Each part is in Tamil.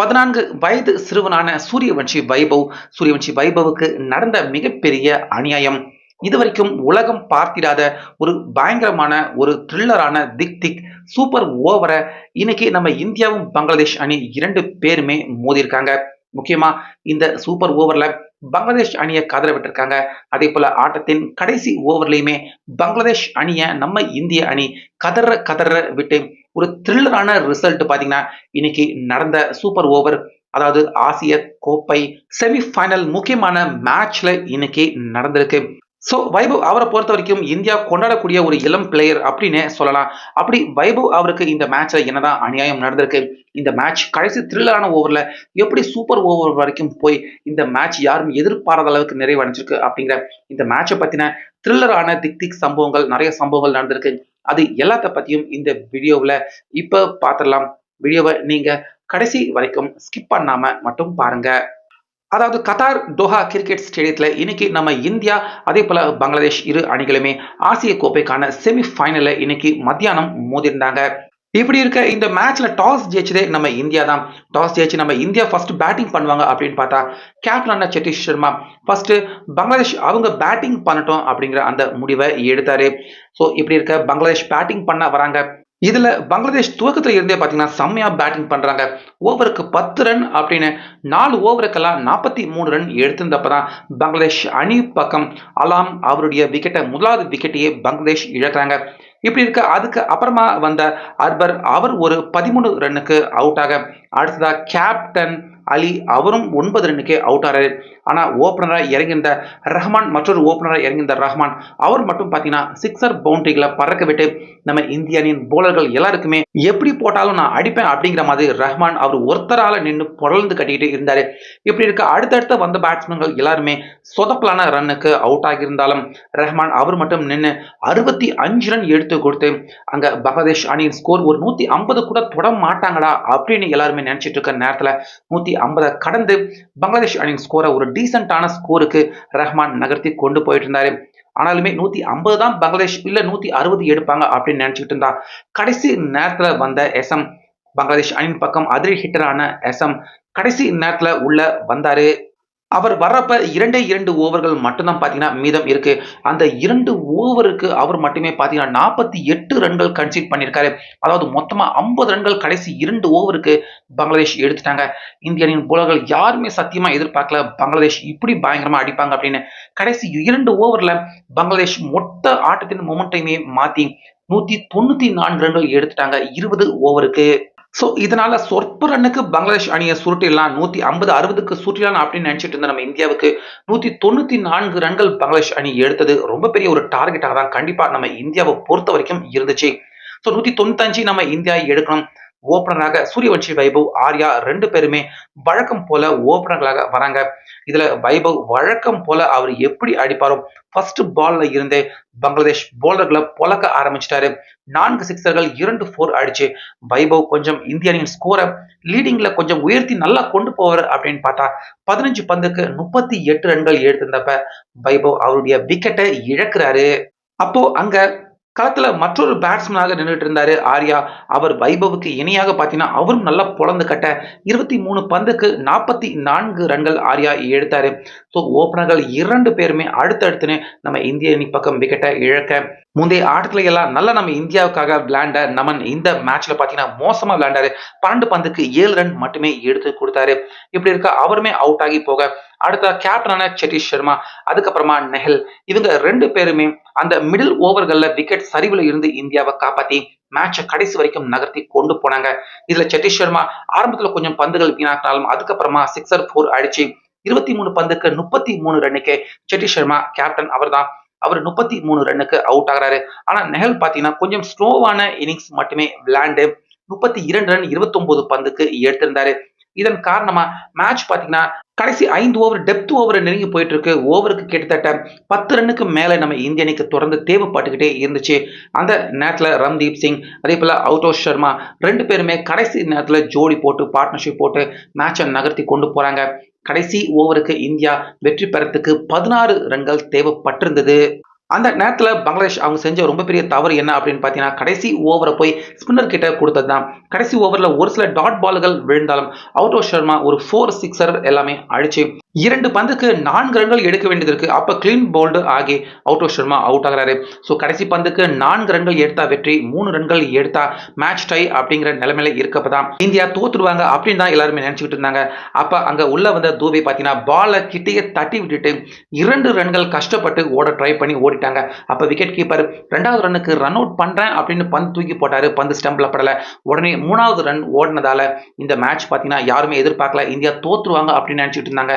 பதினான்கு வயது சிறுவனான சூரியவன்ஷி வைபவ் சூரியவன்ஷி வைபவுக்கு நடந்த மிகப்பெரிய அநியாயம். இதுவரைக்கும் உலகம் பார்த்திராத ஒரு பயங்கரமான ஒரு த்ரில்லரான திக் திக் சூப்பர் ஓவரை இன்னைக்கு நம்ம இந்தியாவும் பங்களாதேஷ் அணி இரண்டு பேருமே மோதியிருக்காங்க. முக்கியமா இந்த சூப்பர் ஓவர்ல பங்களாதேஷ் அணியை கதற விட்டுருக்காங்க அதே போல ஆட்டத்தின் கடைசி ஓவர்லையுமே பங்களாதேஷ் அணியை நம்ம இந்திய அணி கதற கதற விட்டு ஒரு த்ரில்லரான ரிசல்ட் பார்த்தீங்கன்னா இன்னைக்கு நடந்த சூப்பர் ஓவர் அதாவது ஆசிய கோப்பை செமிஃபைனல் முக்கியமான மேட்ச்ல இன்னைக்கு நடந்திருக்கு. ஸோ வைபவ் அவரை பொறுத்த வரைக்கும் இந்தியா கொண்டாடக்கூடிய ஒரு இளம் பிளேயர் அப்படின்னு சொல்லலாம். அப்படி வைபவ் அவருக்கு இந்த மேட்ச்ல என்னதான் அநியாயம் நடந்திருக்கு? இந்த மேட்ச் கடைசி த்ரில்லரான ஓவர்ல எப்படி சூப்பர் ஓவர் வரைக்கும் போய் இந்த மேட்ச் யாரும் எதிர்பாராத அளவுக்கு நிறைவடைஞ்சிருக்கு அப்படிங்கிற இந்த மேட்சை பத்தின த்ரில்லரான திக் திக் சம்பவங்கள் நிறைய சம்பவங்கள் நடந்திருக்கு. அது எல்லாத்த பத்தியும் இந்த வீடியோவில் இப்போ பார்த்துடலாம் வீடியோவை நீங்க கடைசி வரைக்கும் ஸ்கிப் பண்ணாம மட்டும் பாருங்க. அதாவது கத்தார் டோஹா கிரிக்கெட் ஸ்டேடியத்தில் இன்னைக்கு நம்ம இந்தியா அதே போல பங்களாதேஷ் இரு அணிகளுமே ஆசிய கோப்பைக்கான செமி ஃபைனலில் இன்னைக்கு மத்தியானம் மோதிருந்தாங்க இப்படி இருக்க இந்த மேட்ச்ல டாஸ் ஜெயிச்சதே நம்ம இந்தியா தான். டாஸ் ஜெயிச்சு நம்ம இந்தியா ஃபர்ஸ்ட் பேட்டிங் பண்ணுவாங்க அப்படின்னு பார்த்தா கேப்டனான சதீஷ் சர்மா ஃபர்ஸ்ட் பங்களாதேஷ் அவங்க பேட்டிங் பண்ணட்டும் அப்படிங்கிற அந்த முடிவை எடுத்தாரு. ஸோ இப்படி இருக்க பங்களாதேஷ் பேட்டிங் பண்ண வராங்க. இதுல பங்களாதேஷ் துவக்கத்துல இருந்தே பாத்தீங்கன்னா செம்மையா பேட்டிங் பண்றாங்க. ஓவருக்கு பத்து ரன் அப்படின்னு நாலு ஓவருக்கெல்லாம் நாற்பத்தி மூணு ரன் எடுத்திருந்தப்பதான் பங்களாதேஷ் அணி பக்கம் அலாம் அவருடைய விக்கெட்டை முதலாவது விக்கெட்டையே பங்களாதேஷ் இழக்கிறாங்க. இப்படி இருக்க அதுக்கு அப்புறமா வந்த அர்பர் அவர் ஒரு பதிமூணு ரன்னுக்கு அவுட் ஆக. அடுத்ததா கேப்டன் அலி அவரும் ஒன்பது ரன்னுக்கே அவுட் ஆறாரு. ஆனால் ஓப்பனராக இறங்கியிருந்த ரஹ்மான் மற்றொரு ஓப்பனராக இறங்கியிருந்த ரஹ்மான் அவர் மட்டும் பார்த்தீங்கன்னா சிக்ஸர் பவுண்டரிகளை பறக்க விட்டு நம்ம இந்திய அணியின் போலர்கள் எல்லாருக்குமே எப்படி போட்டாலும் நான் அடிப்பேன் அப்படிங்கிற மாதிரி ரஹ்மான் அவர் ஒருத்தரால் நின்று புரழ்ந்து கட்டிக்கிட்டு இருந்தார். இப்படி இருக்க அடுத்தடுத்த வந்த பேட்ஸ்மேன்கள் எல்லாருமே சொதப்பலான ரன்னுக்கு அவுட் ஆகியிருந்தாலும் ரஹ்மான் அவர் மட்டும் நின்று அறுபத்தி அஞ்சு ரன் எடுத்து கொடுத்து அங்கே பங்களாதேஷ் அணியின் ஸ்கோர் ஒரு நூற்றி ஐம்பது கூட தொட மாட்டாங்களா அப்படின்னு எல்லாருமே நினச்சிட்டு இருக்க நேரத்தில் நூற்றி ஐம்பதை கடந்து பங்களாதேஷ் அணியின் ஸ்கோரை ஒரு டீசென்டான ஸ்கோருக்கு ரஹ்மான் நகர்த்தி கொண்டு போயிட்டு இருந்தாரு ஆனாலுமே நூத்தி ஐம்பது தான் பங்களாதேஷ் இல்ல நூத்தி அறுபது எடுப்பாங்க அப்படின்னு நினைச்சுக்கிட்டு இருந்தா. கடைசி நேரத்துல வந்த எஸ்எம் பங்களாதேஷ் அணியின் பக்கம் அதிரி ஹிட்டரான எஸ்எம் கடைசி நேரத்துல உள்ள வந்தாரு அவர் வர்றப்ப இரண்டே இரண்டு ஓவர்கள் மட்டும்தான் பார்த்தீங்கன்னா மீதம் இருக்கு. அந்த இரண்டு ஓவருக்கு அவர் மட்டுமே பார்த்தீங்கன்னா நாற்பத்தி எட்டு ரன்கள் கன்சீட் பண்ணியிருக்காரு. அதாவது மொத்தமாக ஐம்பது ரன்கள் கடைசி இரண்டு ஓவருக்கு பங்களாதேஷ் எடுத்துட்டாங்க. இந்திய அணியின் போலர்கள் யாருமே சத்தியமாக எதிர்பார்க்கல பங்களாதேஷ் இப்படி பயங்கரமாக அடிப்பாங்க அப்படின்னு. கடைசி இரண்டு ஓவரில் பங்களாதேஷ் மொத்த ஆட்டத்தின் மொமெண்டையுமே மாற்றி நூற்றி தொண்ணூற்றி நான்கு ரன்கள் எடுத்துட்டாங்க இருபது ஓவருக்கு. ஸோ இதனால சொற்ப ரன்னுக்கு பங்களாதேஷ் அணியை சுருட்டிடலாம். நூத்தி ஐம்பது அறுபதுக்கு சுருட்டிடலாம் அப்படின்னு நினைச்சிட்டு இருந்த நம்ம இந்தியாவுக்கு நூத்தி தொண்ணூத்தி நான்கு ரன்கள் பங்களாதேஷ் அணி எடுத்தது. ரொம்ப பெரிய ஒரு டார்கெட்டாக தான் கண்டிப்பா நம்ம இந்தியாவை பொறுத்த வரைக்கும் இருந்துச்சு. ஸோ நூத்தி தொண்ணூத்தஞ்சு நம்ம இந்தியா எடுக்கணும். ஓப்பனராக சூரியவன்ஷி வைபவ் ஆர்யா ரெண்டு பேருமே வழக்கம் போல ஓப்பனர்களாக வராங்க. இதுல வைபவ் வழக்கம் போல அவர் எப்படி அடிப்பாரோ ஃபர்ஸ்ட் பால்ல இருந்தே பங்களாதேஷ் போலர்களை புழக்க ஆரம்பிச்சிட்டாரு. நான்கு சிக்ஸர்கள் இரண்டு ஃபோர் அடிச்சு வைபவ் கொஞ்சம் இந்திய அணியின் ஸ்கோரை லீடிங்ல கொஞ்சம் உயர்த்தி நல்லா கொண்டு போவார் அப்படின்னு பார்த்தா பதினஞ்சு பந்துக்கு முப்பத்தி எட்டு ரன்கள் எடுத்திருந்தப்ப வைபவ் அவருடைய விக்கெட்டை இழக்கிறாரு. அப்போ அங்க களத்தில் மற்றொரு பேட்ஸ்மேனாக நின்றுட்டு இருந்தாரு ஆர்யா. அவர் வைபவுக்கு இணையாக பார்த்தீங்கன்னா அவரும் நல்லா பொழந்து கட்ட இருபத்தி மூணு பந்துக்கு நாற்பத்தி நான்கு ரன்கள் ஆர்யா எடுத்தாரு. ஸோ ஓப்பனர்கள் இரண்டு பேருமே அடுத்தடுத்துன்னு நம்ம இந்திய அணி பக்கம் விக்கெட்டை இழக்க. முந்தைய ஆட்டத்துல எல்லாம் நல்லா நம்ம இந்தியாவுக்காக விளையாண்ட நமன் இந்த மேட்ச்ல பாத்தீங்கன்னா மோசமா விளையாண்டாரு. பன்னெண்டு பந்துக்கு ஏழு ரன் மட்டுமே எடுத்து கொடுத்தாரு. இப்படி இருக்க அவருமே அவுட் ஆகி போக அடுத்த கேப்டனான சதீஷ் சர்மா அதுக்கப்புறமா நெஹல் இவங்க ரெண்டு பேருமே அந்த மிடில் ஓவர்களில் விக்கெட் சரிவில் இருந்து இந்தியாவை காப்பாத்தி மேட்சை கடைசி வரைக்கும் நகர்த்தி கொண்டு போனாங்க. இதுல சதீஷ் சர்மா ஆரம்பத்துல கொஞ்சம் பந்துகள் வீணாக்கினாலும் அதுக்கப்புறமா சிக்ஸர் ஃபோர் அடிச்சு இருபத்தி மூணு பந்துக்கு முப்பத்தி மூணு ரன்னுக்கு சதீஷ் சர்மா கேப்டன் அவர்தான். அவர் முப்பத்தி மூணு ரன்னுக்கு அவுட் ஆகிறாரு. ஆனா நெஹல் பாத்தீங்கன்னா கொஞ்சம் ஸ்லோவான இன்னிங்ஸ் மட்டுமே விளையாண்டு முப்பத்தி இரண்டு ரன் இருபத்தி ஒன்பது பந்துக்கு எடுத்திருந்தாரு. இதன் காரணமா மேட்ச் பாத்தீங்கன்னா கடைசி ஐந்து ஓவர் டெப்த் ஓவர் நெருங்கி போயிட்டு இருக்கு ஓவருக்கு கிட்டத்தட்ட பத்து ரன்னுக்கு மேலே நம்ம இந்திய அணிக்கு தொடர்ந்து தேவைப்பட்டுக்கிட்டே இருந்துச்சு. அந்த நேரத்தில் ரம்தீப் சிங் அதே போல் அவுட்டோ சர்மா ரெண்டு பேருமே கடைசி நேரத்தில் ஜோடி போட்டு பார்ட்னர்ஷிப் போட்டு மேட்சை நகர்த்தி கொண்டு போகிறாங்க கடைசி ஓவருக்கு இந்தியா வெற்றி பெறத்துக்கு பதினாறு ரன்கள் தேவைப்பட்டிருந்தது. அந்த நேரத்தில் பங்களாதேஷ் அவங்க செஞ்ச ரொம்ப பெரிய தவறு என்ன அப்படின்னு பார்த்தீங்கன்னா கடைசி ஓவரை போய் ஸ்பின்னர் கிட்ட கொடுத்தது தான் கடைசி ஓவரில் ஒரு சில டாட் பால்கள் விழுந்தாலும் அவுட் ஆஃப் ஷர்மா ஒரு ஃபோர் சிக்ஸர் எல்லாமே அடிச்சு இரண்டு பந்துக்கு நான்கு ரன்கள் எடுக்க வேண்டியது இருக்கு. அப்ப கிளீன் போல்டு ஆகி அவுட் ஆஃப் சர்மா அவுட் ஆகுறாரு. ஸோ கடைசி பந்துக்கு நான்கு ரன்கள் எடுத்தா வெற்றி மூணு ரன்கள் எடுத்தா மேட்ச் டை அப்படிங்கிற நிலைமையில இருக்கப்பதான் இந்தியா தோத்துருவாங்க அப்படின்னு தான் எல்லாருமே நினைச்சுக்கிட்டு இருந்தாங்க. அப்ப அங்க உள்ள வந்த தூபை பார்த்தீங்கன்னா பாலை கிட்டேயே தட்டி விட்டுட்டு இரண்டு ரன்கள் கஷ்டப்பட்டு ஓட ட்ரை பண்ணி ஓடிட்டாங்க. அப்ப விக்கெட் கீப்பர் ரெண்டாவது ரன்னுக்கு ரன் அவுட் பண்றேன் அப்படின்னு பந்து தூக்கி போட்டாரு. பந்து ஸ்டம்பில் படல. உடனே மூணாவது ரன் ஓடினதால இந்த மேட்ச் பார்த்தீங்கன்னா யாருமே எதிர்பார்க்கல. இந்தியா தோத்துருவாங்க அப்படின்னு நினச்சிட்டு இருந்தாங்க.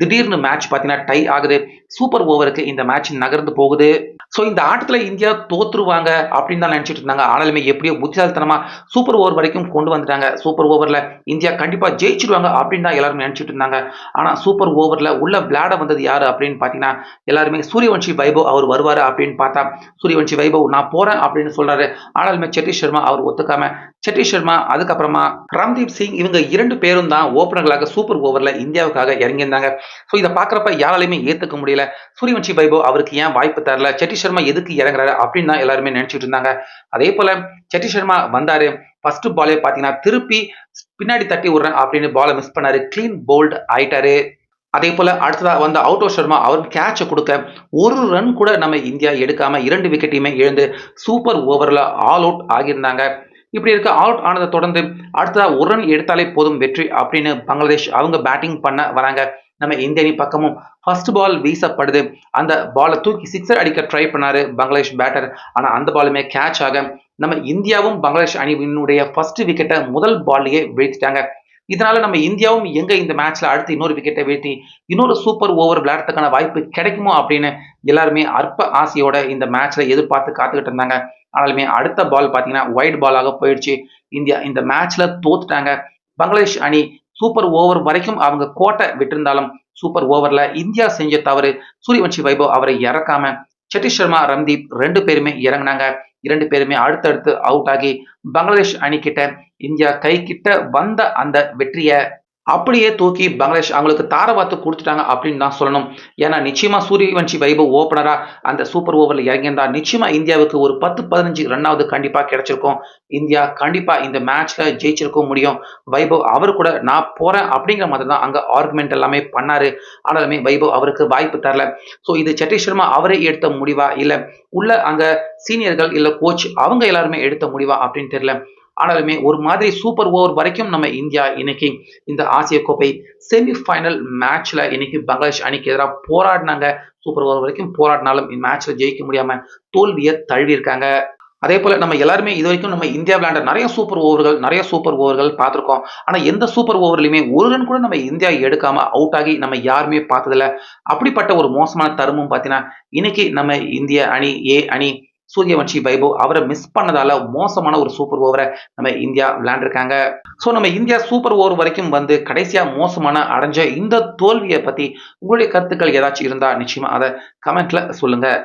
திடீர்னு மேட்ச் பார்த்தீங்கன்னா டை ஆகுது. சூப்பர் ஓவருக்கு இந்த மேட்ச் நகர்ந்து போகுது. ஸோ இந்த ஆட்டத்தில் இந்தியா தோற்றுருவாங்க அப்படின்னு தான் நினச்சிட்டு இருந்தாங்க. ஆனாலுமே எப்படியோ புத்திசாலித்தனமாக சூப்பர் ஓவர் வரைக்கும் கொண்டு வந்துட்டாங்க. சூப்பர் ஓவரில் இந்தியா கண்டிப்பாக ஜெயிச்சிடுவாங்க அப்படின்னு தான் எல்லாரும் நினச்சிட்டு இருந்தாங்க. ஆனால் சூப்பர் ஓவரில் உள்ள விளையாட வந்தது யார் அப்படின்னு பார்த்தீங்கன்னா எல்லாருமே சூரியவன்ஷி வைபவ் அவர் வருவார் அப்படின்னு பார்த்தா சூரியவன்ஷி வைபவ் நான் போகிறேன் அப்படின்னு சொல்கிறாரு ஆனாலுமே செட்டி சர்மா அவர் ஒத்துக்காம செட்டி சர்மா அதுக்கப்புறமா ரம்தீப் சிங் இவங்க இரண்டு பேரும் தான் ஓப்பனர்களாக சூப்பர் ஓவரில் இந்தியாவுக்காக இறங்கியிருந்தாங்க. ஸோ இதை பார்க்குறப்ப யாராலையுமே ஏற்றுக்க முடியல. சூரியவன்ஷி வைபவ் அவருக்கு ஏன் வாய்ப்பு தரல? செட்டி சர்மா எதுக்கு இறங்குறாரு அப்படின்னு தான் எல்லாருமே நினச்சிட்டு இருந்தாங்க. அதே போல செட்டி சர்மா வந்தாரு. ஃபர்ஸ்ட் பாலே பார்த்தீங்கன்னா திருப்பி பின்னாடி தட்டி விடுறேன் அப்படின்னு பாலை மிஸ் பண்ணாரு. கிளீன் போல்ட் ஆயிட்டாரு. அதே போல அடுத்ததா வந்த அவுட் ஆஃப் சர்மா அவர் கேட்சை கொடுக்க ஒரு ரன் கூட நம்ம இந்தியா எடுக்காம இரண்டு விக்கெட்டையுமே இழந்து சூப்பர் ஓவர்ல ஆல் அவுட் ஆகியிருந்தாங்க. இப்படி இருக்க அவுட் ஆனதை தொடர்ந்து அடுத்ததாக ஒரு ரன் எடுத்தாலே போதும் வெற்றி அப்படின்னு பங்களாதேஷ் அவங்க பேட்டிங் பண்ண வராங்க. நம்ம இந்திய அணி பக்கமும் ஃபர்ஸ்ட் பால் வீசப்படுது. அந்த பாலை தூக்கி சிக்ஸர் அடிக்க ட்ரை பண்ணாரு பங்களாதேஷ் பேட்டர் ஆனால் அந்த பாலுமே கேட்ச் ஆக நம்ம இந்தியாவும் பங்களாதேஷ் அணியினுடைய ஃபர்ஸ்ட் விக்கெட்டை முதல் பால்லையே வீழ்த்திட்டாங்க. இதனால நம்ம இந்தியாவும் எங்க இந்த மேட்ச்ல அடுத்து இன்னொரு விக்கெட்டை வீழ்த்தி இன்னொரு சூப்பர் ஓவர் விளையாடுறதுக்கான வாய்ப்பு கிடைக்குமோ அப்படின்னு எல்லாருமே அற்ப ஆசையோட இந்த மேட்ச்ல எதிர்பார்த்து காத்துக்கிட்டு இருந்தாங்க. ஆனாலுமே அடுத்த பால் பார்த்தீங்கன்னா ஒயிட் பாலாக போயிடுச்சு. இந்தியா இந்த மேட்ச்ல தோத்துட்டாங்க. பங்களாதேஷ் அணி சூப்பர் ஓவர் வரைக்கும் அவங்க கோட்டை விட்டிருந்தாலும் சூப்பர் ஓவர்ல இந்தியா செஞ்ச தவறு சூரியவன்ஷி வைபவ் அவரை இறக்காம சட்டீஷ் சர்மா ரம்தீப் ரெண்டு பேருமே இறங்குனாங்க. இரண்டு பேருமே அடுத்தடுத்து அவுட் ஆகி பங்களாதேஷ் அணி கிட்ட இந்தியா கை கிட்ட வந்த அந்த வெற்றியை அப்படியே தூக்கி பங்களாதேஷ் அவங்களுக்கு தாரவாத்து கொடுத்துட்டாங்க அப்படின்னு தான் சொல்லணும். ஏன்னா நிச்சயமா சூரியவன்ஷி வைபவ் ஓப்பனரா அந்த சூப்பர் ஓவரில் இறங்கியிருந்தா நிச்சயமா இந்தியாவுக்கு ஒரு பத்து பதினஞ்சு ரன்னாவது கண்டிப்பா கிடைச்சிருக்கும். இந்தியா கண்டிப்பா இந்த மேட்ச்ல ஜெயிச்சிருக்க முடியும். வைபவ் அவர் கூட நான் போறேன் அப்படிங்கிற மாதிரி தான் அங்க ஆர்குமெண்ட் எல்லாமே பண்ணாரு. ஆனாலுமே வைபவ் அவருக்கு வாய்ப்பு தரல. ஸோ இது சட்டி சர்மா அவரே எடுத்த முடிவா? இல்ல உள்ள அங்க சீனியர்கள் இல்ல கோச் அவங்க எல்லாருமே எடுத்த முடிவா? அப்படின்னு தெரியல. ஆனாலுமே ஒரு மாதிரி சூப்பர் ஓவர் வரைக்கும் நம்ம இந்தியா இன்னைக்கு இந்த ஆசிய கோப்பை செமி ஃபைனல் மேட்ச்ல இன்னைக்கு பங்களாதேஷ் அணிக்கு எதிராக போராடினாங்க. சூப்பர் ஓவர் வரைக்கும் போராடினாலும் இந்த மேட்ச்ல ஜெயிக்க முடியாம தோல்வியை தழுவியிருக்காங்க. அதே போல நம்ம எல்லாருமே இது வரைக்கும் நம்ம இந்தியா விளையாண்ட நிறைய சூப்பர் ஓவர்கள் நிறைய சூப்பர் ஓவர்கள் பார்த்துருக்கோம். ஆனா எந்த சூப்பர் ஓவர்லையுமே ஒரு ரன் கூட நம்ம இந்தியா எடுக்காம அவுட் ஆகி நம்ம யாருமே பார்த்ததில்ல. அப்படிப்பட்ட ஒரு மோசமான தருமம் பார்த்தீங்கன்னா இன்னைக்கு நம்ம இந்திய அணி ஏ அணி சூரியவன்ஷி வைபவ் அவரை மிஸ் பண்ணதால மோசமான ஒரு சூப்பர் ஓவரை நம்ம இந்தியா விளையாண்டுருக்காங்க. ஸோ நம்ம இந்தியா சூப்பர் ஓவர் வரைக்கும் வந்து கடைசியாக மோசமான அடைஞ்ச இந்த தோல்வியை பற்றி உங்களுடைய கருத்துக்கள் ஏதாச்சும் இருந்தால் நிச்சயமாக அதை கமெண்ட்ல சொல்லுங்கள்